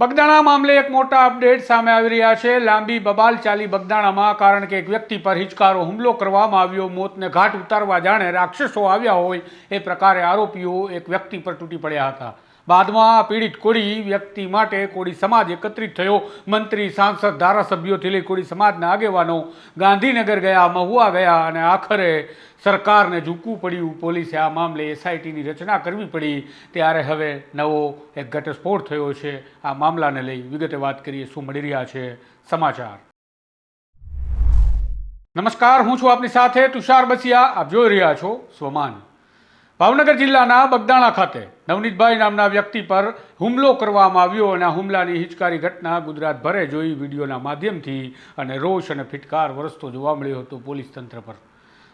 બગદાણા મામલે એક મોટા અપડેટ સામે આવી રહ્યા છે. લાંબી બબાલ ચાલી બગદાણામાં કારણ કે એક વ્યક્તિ પર હિચકારો હુમલો કરવામાં આવ્યો. મોતને ઘાટ ઉતારવા જાણે રાક્ષસો આવ્યા હોય એ પ્રકારે આરોપીઓ એક વ્યક્તિ પર તૂટી પડ્યા હતા. બાદમાં પીડિત કોળી વ્યક્તિ માટે કોળી સમાજ એકત્રિત થયો. મંત્રી, સાંસદ ધારાસભ્યોથી લઈ કોળી સમાજના આગેવાનો ગાંધીનગર ગયા, મહુવા ગયા અને આખરે સરકારને ઝૂકવું પડ્યું. પોલીસે આ મામલે એસઆઈટીની રચના કરવી પડી. ત્યારે હવે નવો એક ઘટસ્ફોટ થયો છે. આ મામલાને લઈ વિગતે વાત કરીએ શું મળી રહ્યા છે સમાચાર. નમસ્કાર, હું છું આપની સાથે તુષાર બસિયા. આપ જોઈ રહ્યા છો સ્વમાન. ભાવનગર જિલ્લાના બગદાણા ખાતે નવનીતભાઈ નામના વ્યક્તિ પર હુમલો કરવામાં આવ્યો અને આ હુમલાની હિચકારી ઘટના ગુજરાતભરે જોઈ વિડીયોના માધ્યમથી અને રોષ અને ફિટકાર વરસતો જોવા મળ્યો હતો પોલીસ તંત્ર પર.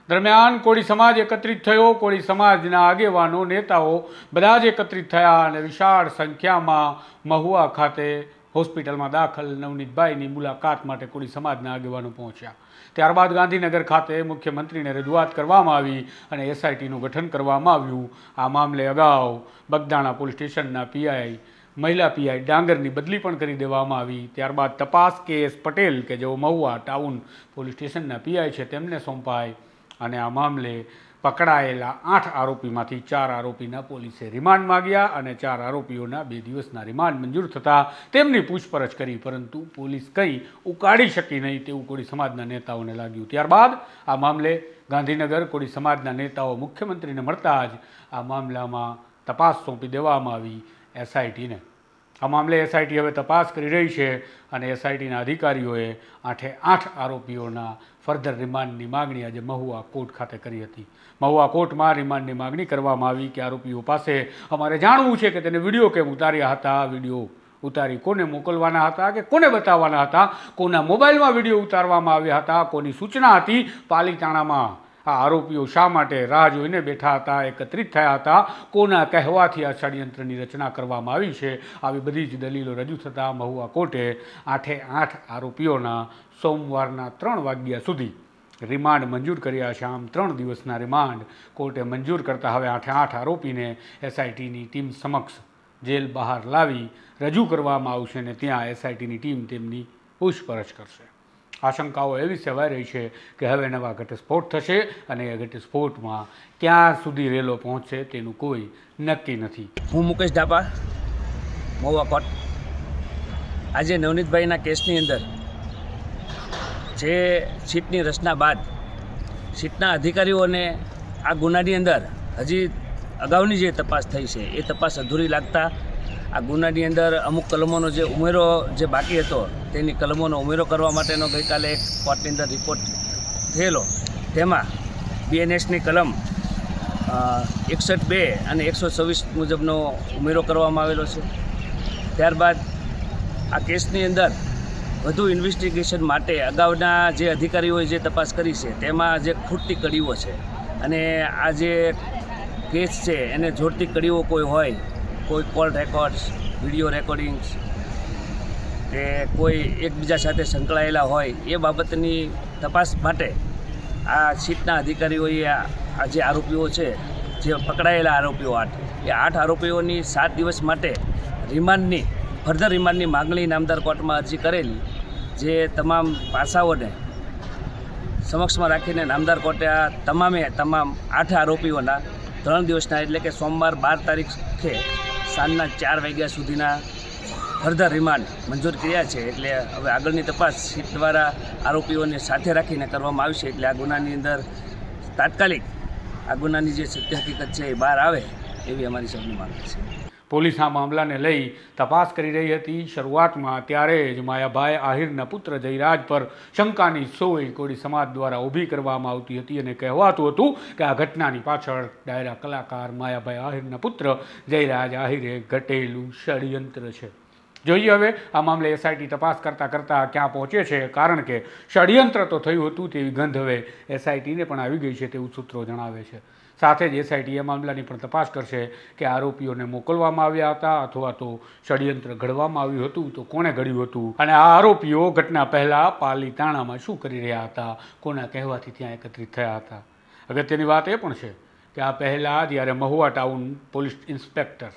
દરમિયાન કોળી સમાજ એકત્રિત થયો. કોળી સમાજના આગેવાનો, નેતાઓ બધા જ એકત્રિત થયા અને વિશાળ સંખ્યામાં મહુવા ખાતે હોસ્પિટલમાં દાખલ નવનીતભાઈની મુલાકાત માટે કોળી સમાજના આગેવાનો પહોંચ્યા. ત્યારબાદ ગાંધીનગર ખાતે મુખ્યમંત્રીને રજૂઆત કરવામાં આવી અને એસઆઈટીનું ગઠન કરવામાં આવ્યું. આ મામલે અગાઉ બગદાણા પોલીસ સ્ટેશનના પીઆઈ, મહિલા પીઆઈ ડાંગરની બદલી પણ કરી દેવામાં આવી. ત્યારબાદ તપાસ કે એસ પટેલ કે જેઓ મહુવા ટાઉન પોલીસ સ્ટેશનના પીઆઈ છે તેમને સોંપાય અને આ મામલે પકડાયેલા આઠ આરોપીમાંથી ચાર આરોપીના પોલીસે રિમાન્ડ માગ્યા અને ચાર આરોપીઓના બે દિવસના રિમાન્ડ મંજૂર થતાં તેમની પૂછપરછ કરી, પરંતુ પોલીસ કંઈ ઉકાળી શકી નહીં તેવું કોળી સમાજના નેતાઓને લાગ્યું. ત્યારબાદ આ મામલે ગાંધીનગર કોળી સમાજના નેતાઓ મુખ્યમંત્રીને મળતા જ આ મામલામાં તપાસ સોંપી દેવામાં આવી એસઆઈટીને. આ મામલે એસઆઈટી હવે તપાસ કરી રહી છે અને એસઆઈટીના અધિકારીઓએ આઠે આઠ આરોપીઓના ફર્ધર રિમાન્ડની માગણી આજે મહુવા કોર્ટ ખાતે કરી હતી. મહુવા કોર્ટમાં રિમાન્ડની માગણી કરવામાં આવી કે આરોપીઓ પાસે અમારે જાણવું છે કે તેને વીડિયો કેમ ઉતાર્યા હતા, વીડિયો ઉતારી કોને મોકલવાના હતા કે કોને બતાવવાના હતા, કોના મોબાઈલમાં વીડિયો ઉતારવામાં આવ્યા હતા, કોની સૂચના હતી, પાલીતાણામાં આ આરોપીઓ શા માટે રાહ જોઈને બેઠા હતા, એકત્રિત થયા હતા? કોના કહેવાથી આ ષડયંત્રની રચના કરવામાં આવી છે? આવી બધી જ દલીલો રજૂ થતાં મહુવા કોર્ટે આઠે આઠ આરોપીઓના સોમવારના ત્રણ વાગ્યા સુધી રિમાન્ડ મંજૂર કર્યા. છે આમ ત્રણ દિવસના રિમાન્ડ કોર્ટે મંજૂર કરતા હવે આઠે આઠ આરોપીને એસઆઈટીની ટીમ સમક્ષ જેલ બહાર લાવી રજૂ કરવામાં આવશે અને ત્યાં એસઆઈટીની ટીમ તેમની પૂછપરછ કરશે. આશંકાઓ એવી સેવાઈ રહી છે કે હવે નવા ઘટસ્ફોટ થશે અને એ ઘટસ્ફોટમાં ક્યાં સુધી રેલો પહોંચશે તેનું કોઈ નક્કી નથી. હું મુકેશ ઢાપા, મહુવા કોટ આજે નવનીતભાઈના કેસની અંદર જે સીટની રચના બાદ સીટના અધિકારીઓને આ ગુનાની અંદર હજી અગાઉની જે તપાસ થઈ છે, એ તપાસ અધૂરી લાગતા આ ગુનાની અંદર અમુક કલમોનો જે ઉમેરો જે બાકી હતો, તેની કલમોનો ઉમેરો કરવા માટેનો ગઈકાલે એક કોર્ટની અંદર રિપોર્ટ થયેલો. તેમાં બીએનએસની કલમ એકસઠ બે અને એકસો છવ્વીસ મુજબનો ઉમેરો કરવામાં આવેલો છે. ત્યારબાદ આ કેસની અંદર વધુ ઇન્વેસ્ટિગેશન માટે અગાઉના જે અધિકારીઓએ જે તપાસ કરી છે, તેમાં જે ખૂટતી કડીઓ છે અને આ જે કેસ છે, એને જોડતી કડીઓ કોઈ હોય કોઈ કોલ રેકોર્ડ્સ, વીડિયો રેકોર્ડિંગ્સ કે કોઈ એકબીજા સાથે સંકળાયેલા હોય, એ બાબતની તપાસ માટે આ સીટના અધિકારીઓએ આ જે આરોપીઓ છે, જે પકડાયેલા આરોપીઓ આઠ, એ આઠ આરોપીઓની સાત દિવસ માટે રિમાન્ડની, ફર્ધર રિમાન્ડની માગણી નામદાર કોર્ટમાં અરજી કરેલી, જે તમામ પાસાઓને સમક્ષમાં રાખીને નામદાર કોર્ટે આ તમામે તમામ આઠ આરોપીઓના ત્રણ દિવસના એટલે કે સોમવાર બાર તારીખે સાંજના ચાર વાગ્યા સુધીના ફર્ધર રિમાન્ડ મંજૂર કર્યા છે એટલે હવે આગળની તપાસ સીટ દ્વારા આરોપીઓને સાથે રાખીને કરવામાં આવશે એટલે આ ગુનાની અંદર તાત્કાલિક આ ગુનાની જે સત્ય હકીકત છે એ બહાર આવે એવી અમારી સૌની માંગ છે. પોલીસ આ મામલાને લઈ તપાસ કરી રહી હતી. શરૂઆતમાં ત્યારે જ માયાભાઈ આહિરના પુત્ર જયરાજ પર શંકાની સોય કોળી સમાજ દ્વારા ઊભી કરવામાં આવતી હતી અને કહેવાતું હતું કે આ ઘટનાની પાછળ ડાયરા કલાકાર માયાભાઈ આહિરના પુત્ર જયરાજ આહિરે ઘટેલું ષડયંત્ર છે. જોઈએ હવે આ મામલે એસઆઈટી તપાસ કરતાં કરતાં ક્યાં પહોંચે છે. કારણ કે ષડયંત્ર તો થયું હતું તેવી ગંધ હવે એસઆઈટીને પણ આવી ગઈ છે તેવું સૂત્રો જણાવે છે. સાથે જ એસઆઈટી એ મામલાની પણ તપાસ કરશે કે આરોપીઓને મોકલવામાં આવ્યા હતા અથવા તો ષડયંત્ર ઘડવામાં આવ્યું હતું તો કોણે ઘડ્યું હતું? અને આ આરોપીઓ ઘટના પહેલાં પાલીતાણામાં શું કરી રહ્યા હતા? કોના કહેવાથી ત્યાં એકત્રિત થયા હતા? અગત્યની વાત એ પણ છે કે આ પહેલાં જ્યારે મહુવા ટાઉન પોલીસ ઇન્સ્પેક્ટર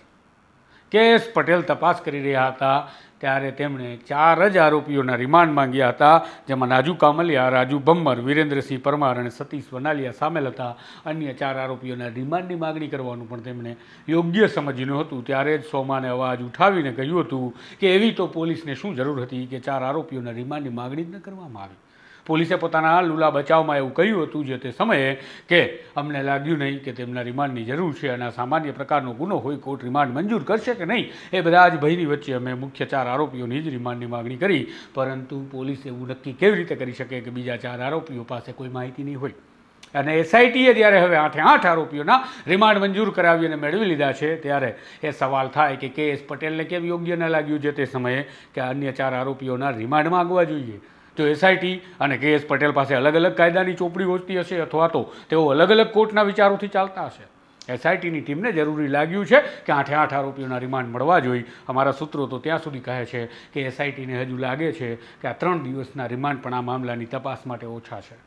કે પટેલ તપાસ કરી રહ્યા હતા. ત્યારે તેમણે ચાર જ આરોપીઓના રિમાન્ડ માંગ્યા હતા, જેમાં નાજુ કામલિયા, રાજુ ભમ્મર, વિરેન્દ્રસિંહ પરમાર અને સતીશ વનાલિયા સામેલ હતા. અન્ય ચાર આરોપીઓના રિમાન્ડની માગણી કરવાનું પણ તેમણે યોગ્ય સમજ્યું હતું ત્યારે જ સોમાને અવાજ ઉઠાવીને કહ્યું હતું કે એવી તો પોલીસને શું જરૂર હતી કે ચાર આરોપીઓના રિમાન્ડની માગણી જ ન કરવામાં આવી. પોલીસે પોતાના લુલા બચાવમાં એવું કહ્યું હતું જે તે સમયે કે અમને લાગ્યું નહીં કે તેમના રિમાન્ડની જરૂર છે અને આ સામાન્ય પ્રકારનો ગુનો હોય કોર્ટ રિમાન્ડ મંજૂર કરશે કે નહીં? એ બધા જ ભયની વચ્ચે અમે મુખ્ય ચાર આરોપીઓની જ રિમાન્ડની માગણી કરી, પરંતુ પોલીસ એવું નક્કી કેવી રીતે કરી શકે કે બીજા ચાર આરોપીઓ પાસે કોઈ માહિતી નહીં હોય? અને એસઆઈટીએ જ્યારે હવે આઠે આઠ આરોપીઓના રિમાન્ડ મંજૂર કરાવી અને મેળવી લીધા છે, ત્યારે એ સવાલ થાય કે કે એસ પટેલને કેમ યોગ્ય ન લાગ્યું છે તે સમયે કે અન્ય ચાર આરોપીઓના રિમાન્ડ માંગવા જોઈએ? તો એસઆઈટી અને કે એસ પટેલ પાસે અલગ અલગ કાયદાની ચોપડી હોતી હશે અથવા તો તેઓ અલગ અલગ કોર્ટના વિચારોથી ચાલતા હશે. એસઆઈટીની ટીમને જરૂરી લાગ્યું છે કે આઠે આઠ આરોપીઓના રિમાન્ડ મળવા જોઈએ. અમારા સૂત્રો તો ત્યાં સુધી કહે છે કે એસઆઈટીને હજુ લાગે છે કે આ ત્રણ દિવસના રિમાન્ડ પણ આ મામલાની તપાસ માટે ઓછા છે.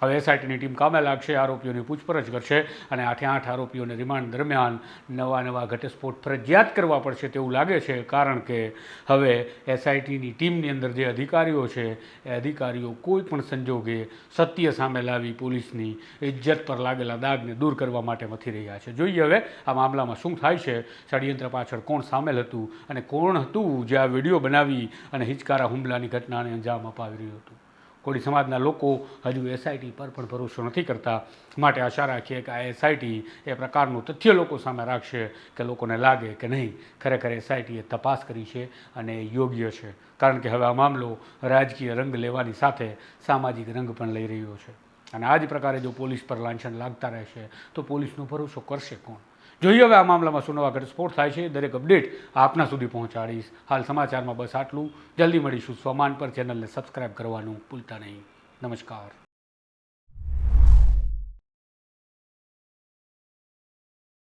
હવે એસઆઈટીની ટીમ કામે લાગશે, આરોપીઓની પૂછપરછ કરશે અને આઠે આઠ આરોપીઓને રિમાન્ડ દરમિયાન નવા નવા ઘટસ્ફોટ ફરજિયાત કરવા પડશે તેવું લાગે છે, કારણ કે હવે એસઆઈટીની ટીમની અંદર જે અધિકારીઓ છે, એ અધિકારીઓ કોઈ પણ સંજોગે સત્ય સામે લાવી પોલીસની ઇજ્જત પર લાગેલા દાગને દૂર કરવા માટે મથી રહ્યા છે. જોઈએ હવે આ મામલામાં શું થાય છે, ષડયંત્ર પાછળ કોણ સામેલ હતું અને કોણ હતું જે આ વીડિયો બનાવી અને હિચકારા હુમલાની ઘટનાને અંજામ અપાવી રહ્યું હતું. કોળી સમાજના લોકો હજુ એસઆઈટી પર પણ ભરોસો નથી કરતા. માટે આશા રાખીએ કે આ એસઆઈટી એ પ્રકારનું તથ્ય લોકો સામે રાખશે કે લોકોને લાગે કે નહીં. ખરેખર એસઆઈટીએ તપાસ કરી છે અને યોગ્ય છે. કારણ કે હવે આ મામલો રાજકીય રંગ લેવાની સાથે સામાજિક રંગ પણ લઈ રહ્યો છે. અને આ જ પ્રકારે જો પોલીસ પર લાંછન લાગતા રહેશે, તો પોલીસનો ભરોસો કરશે કોણ? જોઈએ હવે આ મામલામાં શું નવા ઘટસ્ફોટ થાય છે, દરેક અપડેટ આપના સુધી પહોંચાડીશ. હાલ સમાચારમાં બસ આટલું. જલ્દી મળીશું. સ્વમાન પર ચેનલને સબસ્ક્રાઇબ કરવાનું ભૂલતા નહીં. નમસ્કાર.